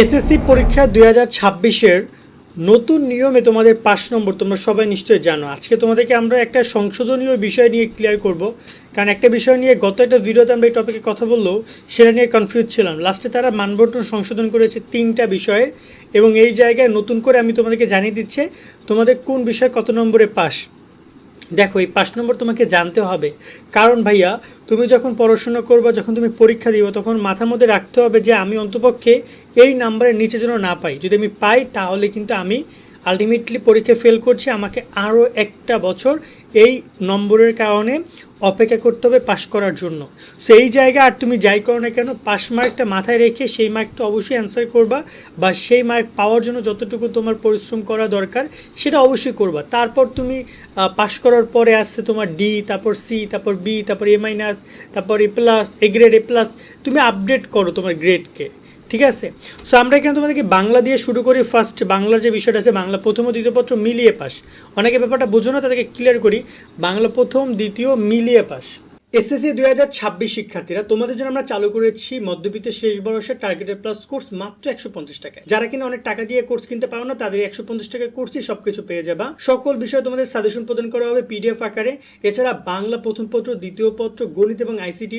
SSC পরীক্ষা দুই হাজার ছাব্বিশের নতুন নিয়মে তোমাদের পাঁচ নম্বর, তোমরা সবাই নিশ্চয়ই জানো। আজকে তোমাদেরকে আমরা একটা সংশোধনীয় বিষয় নিয়ে ক্লিয়ার করব, কারণ একটা বিষয় নিয়ে গত একটা ভিডিওতে আমরা এই টপিকে কথা বললেও সেটা নিয়ে কনফিউজ ছিলাম। লাস্টে তারা মানবন্টন সংশোধন করেছে তিনটা বিষয়ে, এবং এই জায়গায় নতুন করে আমি তোমাদেরকে জানিয়ে দিচ্ছে, তোমাদের কোন বিষয় কত নম্বরে পাস দেখো, এই পাঁচ নম্বর তোমাকে জানতে হবে। কারণ ভাইয়া, তুমি যখন পড়াশোনা করবা, যখন তুমি পরীক্ষা দিবা, তখন মাথার মধ্যে রাখতে হবে যে, আমি অন্তপক্ষে এই নাম্বারের নিচে যেন না পাই। যদি আমি পাই, তাহলে কিন্তু আমি আলটিমেটলি পরীক্ষা ফেল করছি, আমাকে আরও একটা বছর এই নম্বরের কারণে অপেক্ষা করতে হবে পাশ করার জন্য। সো এই জায়গা আর তুমি যাই করো না কেন পাস মার্কটা মাথায় রেখে সেই মার্কটা অবশ্যই অ্যান্সার করবা বা সেই মার্ক পাওয়ার জন্য যতটুকু তোমার পরিশ্রম করা দরকার সেটা অবশ্যই করবা। তারপর তুমি পাশ করার পরে আসছে তোমার ডি তারপর সি তারপর বি তারপর এ মাইনাস তারপর A plus A grade A plus তুমি আপডেট করো তোমার গ্রেডকে ঠিক আছে? সো আমরা এখানে তোমাদেরকে বাংলা দিয়ে শুরু করি ফার্স্ট বাংলার যে বিষয়টা আছে, বাংলা প্রথম ও দ্বিতীয় পত্র মিলিয়ে পাস। অনেকে ব্যাপারটা বোঝো না, তাদেরকে ক্লিয়ার করি। বাংলা প্রথম, দ্বিতীয় মিলিয়ে পাস। এসএসসি দুই হাজার ছাব্বিশ শিক্ষার্থীরা, তোমাদের জন্য আমরা চালু করেছি মধ্যবিত্তের শেষ বয়সের টার্গেটেড প্লাস কোর্স মাত্র একশো পঞ্চাশ টাকায়। যারা কিনা অনেক টাকা দিয়ে কোর্স কিনতে পারো না, তাদের একশো পঞ্চাশ টাকার কোর্সই সবকিছু পেয়ে যাবা। সকল বিষয়ে তোমাদের সাজেশন প্রদান করা হবে পিডিএফ আকারে। এছাড়া বাংলা প্রথম পত্র, দ্বিতীয় পত্র, গণিত এবং আইসিটি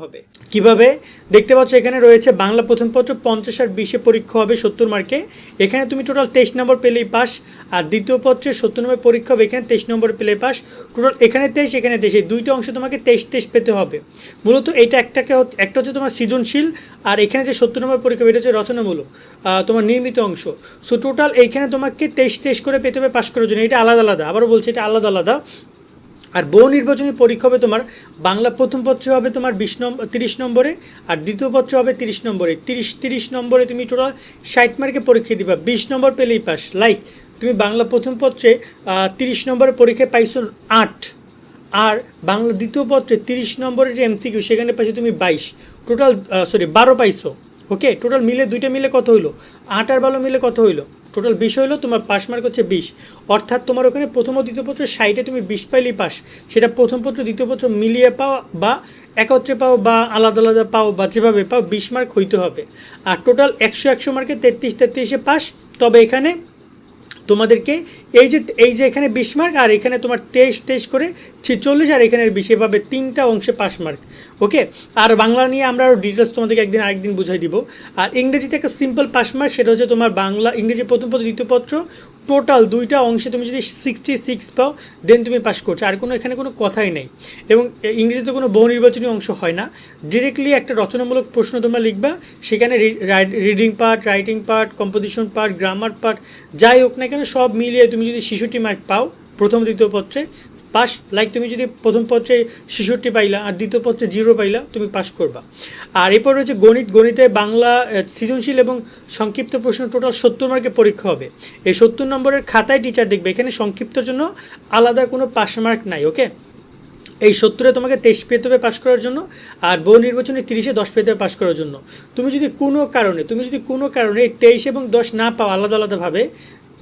হবে। কীভাবে? দেখতে পাচ্ছ এখানে রয়েছে বাংলা প্রথম পত্র পঞ্চাশ আর বিশে পরীক্ষা হবে সত্তর মার্কে। এখানে তুমি টোটাল তেইশ নম্বর পেলেই পাস, আর দ্বিতীয় পত্রে সত্তর নম্বর পরীক্ষা হবে এখানে তেইশ নম্বর পেলে পাস। টোটাল এখানে তেইশ এখানে তেইশ, এই দুইটা অংশ তোমাকে তেইশ তেইশ পেতে হবে। মূলত এটা একটাকে একটা হচ্ছে তোমার সৃজনশীল, আর এখানে যে সত্তর নম্বর পরীক্ষা এটা হচ্ছে রচনামূলক তোমার নির্মিত অংশ। সো টোটাল এইখানে তোমাকে তেইশ তেইশ করে পেতে হবে পাস করার জন্য। এটা আলাদা আলাদা, আবারও বলছি, এটা আলাদা আলাদা। আর বহু নির্বাচনী পরীক্ষা হবে তোমার, বাংলা প্রথম পত্র হবে তোমার বিশ নম্বর তিরিশ নম্বরে, আর দ্বিতীয় পত্র হবে তিরিশ নম্বরে। তিরিশ তিরিশ নম্বরে তুমি টোটাল ষাট মার্কে পরীক্ষা দিবা। বিশ নম্বর পেলেই পাস লাইক তুমি বাংলা প্রথম পত্রে তিরিশ নম্বরের পরীক্ষায় পাইছো আট। আর বাংলা দ্বিতীয় পত্রে তিরিশ নম্বরের যে এমসিকিউ সেখানে পাইছো তুমি বাইশ। টোটাল সরি বারো পাইছো। ওকে টোটাল মিলে, দুইটা মিলে কত হইল? আট আর বারো মিলে কত হইল? টোটাল বিশ হইল তোমার পাস মার্ক হচ্ছে বিশ। অর্থাৎ তোমার ওখানে প্রথম ও দ্বিতীয় পত্র সাইডে তুমি বিশ পাইলেই পাস। সেটা প্রথম পত্র, দ্বিতীয় পত্র মিলিয়ে পাও বা একত্রে পাও বা আলাদা আলাদা পাও বা যেভাবে পাও বিশ মার্ক হইতে হবে। আর টোটাল একশো একশো মার্কে তেত্রিশ তেত্রিশে পাস। তবে এখানে তোমাদেরকে এই যে এই যে এখানে বিশ মার্ক আর এখানে তোমার তেইশ তেইশ করে ছেচল্লিশ আর এখানে বিশ এভাবে তিনটা অংশে পাশ মার্ক ওকে আর বাংলা নিয়ে আমরা আরও ডিটেলস তোমাদেরকে একদিন, আরেকদিন বুঝাই দিব। আর ইংরেজিতে একটা সিম্পল পাশ মার্ক সেটা হচ্ছে তোমার বাংলা, ইংরেজি প্রথম পত্র দ্বিতীয় পত্র টোটাল দুইটা অংশে তুমি যদি সিক্সটি সিক্স পাও দেন তুমি পাস করছ। আর কোনো এখানে কোনো কথাই নেই। এবং ইংরেজিতে কোনো বহুনির্বাচনী অংশ হয় না। ডিরেক্টলি একটা রচনামূলক প্রশ্ন তোমরা লিখবা। সেখানে reading part writing part composition part grammar part যাই হোক না কেন সব মিলিয়ে তুমি যদি শিশুটি মার্ক পাও প্রথম, দ্বিতীয় পত্রে পাস। লাইক তুমি যদি প্রথম পত্রে ছেষট্টি পাইলা আর দ্বিতীয় পত্রে জিরো পাইলা, তুমি পাস করবা। আর এরপর রয়েছে গণিত। গণিতে বাংলা সৃজনশীল এবং সংক্ষিপ্ত প্রশ্ন টোটাল সত্তর মার্কের পরীক্ষা হবে। এই সত্তর নম্বরের খাতায় টিচার দেখবে, এখানে সংক্ষিপ্তর জন্য আলাদা কোনো পাস মার্ক নাই ওকে এই সত্তরে তোমাকে তেইশ পেতে হবে পাস করার জন্য আর বহু নির্বাচনে তিরিশে দশ পেতে হবে পাস করার জন্য। তুমি যদি কোনো কারণে, তুমি যদি কোনো কারণে তেইশ এবং দশ না পাও আলাদা, আলাদাভাবে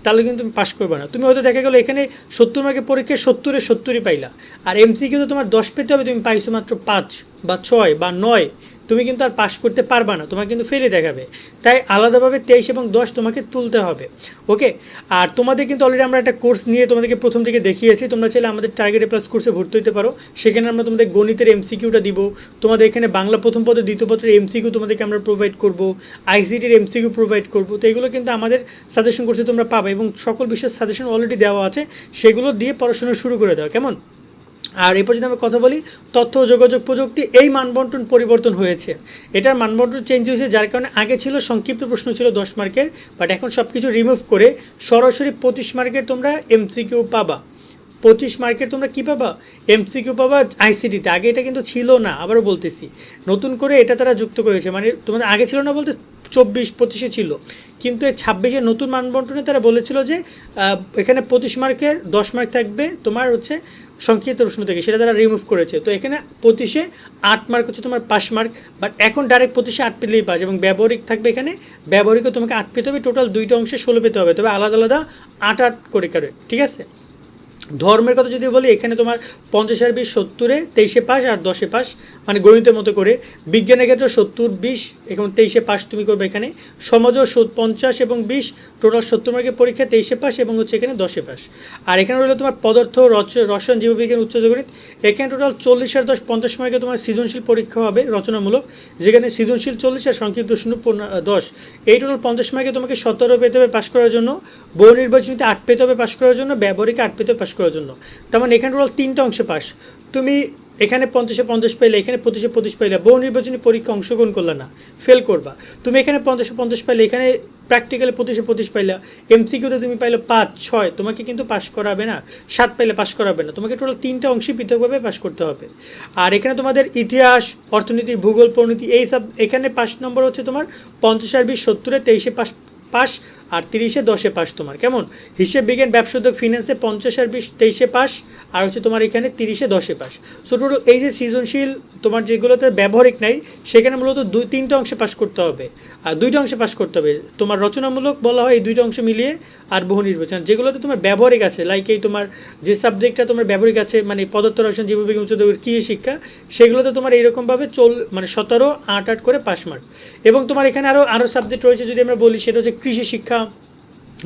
তাহলে কিন্তু তুমি পাশ করবে না। তুমি হয়তো দেখা গেলো এখানে সত্তর মার্কের পরীক্ষায় সত্তরে সত্তরই পাইলা। আর এমসি কিন্তু তোমার দশ পেতে হবে, তুমি পাইছো মাত্র পাঁচ বা ছয় বা নয়। তুমি কিন্তু আর পাস করতে পারবা না তোমার কিন্তু ফেলে দেখাবে। তাই আলাদাভাবে তেইশ এবং দশ তোমাকে তুলতে হবে। ওকে? আর তোমাদের কিন্তু অলরেডি আমরা একটা কোর্স নিয়ে তোমাদেরকে প্রথম থেকে দেখিয়েছি। তোমরা চাইলে আমাদের টার্গেট প্লাস কোর্সে ভর্তি হতে পারো। সেখানে আমরা তোমাদের গণিতের এমসিকিউটা দিব। তোমাদের এখানে বাংলা প্রথম পদে, দ্বিতীয় পত্রের এমসিকিউ তোমাদেরকে আমরা প্রোভাইড করব। আইসিটির এমসিকিউ প্রোভাইড করব। তো এগুলো কিন্তু আমাদের সাজেশন কোর্সে তোমরা পাবে এবং সকল বিষয়ের সাজেশন অলরেডি দেওয়া আছে। সেগুলো দিয়ে পড়াশোনা শুরু করে দেওয়া কেমন? আর এরপর যদি আমরা কথা বলি, তথ্য ও যোগাযোগ প্রযুক্তি, এই মানবন্টন পরিবর্তন হয়েছে। এটার মানবন্টন চেঞ্জ হয়েছে যার কারণে আগে ছিল, সংক্ষিপ্ত প্রশ্ন ছিল দশ মার্কের বাট এখন সব কিছু রিমুভ করে সরাসরি পঁচিশ মার্কের তোমরা এমসিকিউ পাবা। পঁচিশ মার্কের তোমরা কী পাবা? এমসিকিউ পাবা আইসিটিতে আগে এটা কিন্তু ছিল না, আবারও বলতেছি। নতুন করে এটা তারা যুক্ত করেছে। মানে তোমাদের আগে ছিল না বলতে চব্বিশ, পঁচিশে ছিল। কিন্তু এই ছাব্বিশে নতুন মানবন্টনে তারা বলেছিল যে এখানে পঁচিশ মার্কের দশ মার্ক থাকবে। তোমার হচ্ছে সংক্ষিপ্ত প্রশ্ন থেকে সেটা তারা রিমুভ করেছে। তো এখানে পঁচিশে আট মার্ক হচ্ছে তোমার পাঁচ মার্ক বাট এখন ডাইরেক্ট পঁচিশে আট পেলেই পাস এবং ব্যবহারিক থাকবে এখানে, ব্যবহারিকও তোমাকে আট পেতে হবে টোটাল দুইটা অংশে ষোলো পেতে হবে, তবে আলাদা আলাদা আট আট করে করে, ঠিক আছে? ধর্মের কথা যদি বলি, এখানে তোমার পঞ্চাশ আর বিশ, সত্তরে, তেইশে পাস আর দশে পাস মানে গণিতের মতো করে। বিজ্ঞানের ক্ষেত্রে সত্তর, বিশ এবং তেইশে পাস তুমি করবে এখানে। সমাজও পঞ্চাশ এবং বিশ, টোটাল সত্তর মার্কের পরীক্ষা তেইশে পাস এবং হচ্ছে এখানে দশে পাস আর এখানে রইল তোমার পদার্থ, রচ রসায়ন, জীববিজ্ঞান, উচ্চ গণিত। এখানে টোটাল চল্লিশ আর দশ, পঞ্চাশ মার্কে তোমার সৃজনশীল পরীক্ষা হবে, রচনামূলক, যেখানে সৃজনশীল চল্লিশ আর সংক্ষিপ্ত শূন্য দশ। এই টোটাল পঞ্চাশ মার্কে তোমাকে সতেরো পেতে হবে পাশ করার জন্য। বহু নির্বাচনীতে আট পেতে হবে পাশ করার জন্য। ব্যবহারিকে আট পেতে পাস করার জন্য। তার মানে এখানে টোটাল তিনটা অংশে পাস। তুমি এখানে পঞ্চাশে পঞ্চাশ পাইলে, এখানে পঁচিশে পঁচিশ পাইলে, বহু নির্বাচনী পরীক্ষা অংশগ্রহণ করলে না ফেল করবা। তুমি এখানে পঞ্চাশে পঞ্চাশ পাইলে, এখানে প্র্যাকটিক্যালে পঁচিশে পঁচিশ পাইলে এমসিকিউতে তুমি পাইলে পাঁচ, ছয়, তোমাকে কিন্তু পাস করাবে না। সাত পাইলে পাস করাবে না। তোমাকে টোটাল তিনটা অংশে পৃথকভাবে পাস করতে হবে। আর এখানে তোমাদের ইতিহাস, অর্থনীতি, ভূগোল, পরিণতি, এই সব, এখানে পাঁচ নম্বর হচ্ছে তোমার পঞ্চাশ আর বিশ, সত্তরে, তেইশে পাস পাস আর তিরিশে দশে পাস তোমার, কেমন? হিসেব বিজ্ঞান ব্যবসা উদ্যোগ ফিনান্সে পঞ্চাশ আর বিশ, তেইশে পাস, আর হচ্ছে তোমার এখানে তিরিশে দশে পাস। সো টোটো এই যে সৃজনশীল তোমার যেগুলোতে ব্যবহারিক নাই, সেখানে মূলত দুই, তিনটা অংশে পাস করতে হবে। আর দুইটা অংশে পাস করতে হবে। তোমার রচনামূলক বলা হয় এই দুইটা অংশ মিলিয়ে, আর বহু নির্বাচন। যেগুলোতে তোমার ব্যবহারিক আছে লাইক এই তোমার যে সাবজেক্টটা তোমার ব্যবহারিক আছে মানে পদার্থ রসায়ন, জীববিজ্ঞান উচ্চতর কৃষি শিক্ষা, সেগুলোতে তোমার এইরকমভাবে চল মানে সতেরো, আট আট করে পাস মার্ক এবং তোমার এখানে আরও আরও সাবজেক্ট রয়েছে যদি আমরা বলি, সেটা হচ্ছে কৃষি শিক্ষা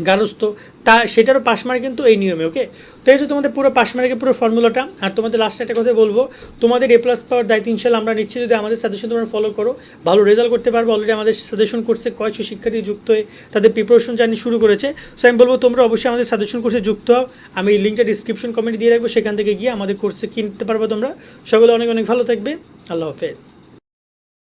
গারস্থ, তা সেটারও মার্ক কিন্তু এই নিয়মে ওকে তো এই হচ্ছে তোমাদের পুরো মার্কের পুরো ফর্মুলাটা আর তোমাদের লাস্টে একটা কথা বলব, তোমাদের এ প্লাস পাওয়ার দায়িত্ব ইনশাল্লাহ আমরা নিচ্ছি, যদি আমাদের সাজেশন তোমরা ফলো করো, ভালো রেজাল্ট করতে পারব অলরেডি আমাদের সাজেশন কোর্সে কয়েকশো শিক্ষার্থী যুক্ত হয়ে তাদের প্রিপারেশন জার্নি শুরু করেছে। সো আমি বলব তোমরা অবশ্যই আমাদের সাজেশন কোর্সে যুক্ত হও, আমি এই লিঙ্কটা ডিসক্রিপশন কমেন্ট দিয়ে রাখব, সেখান থেকে গিয়ে আমাদের কোর্সে কিনতে পারব তোমরা। সকলে অনেক অনেক ভালো থাকবে, আল্লাহ হাফেজ।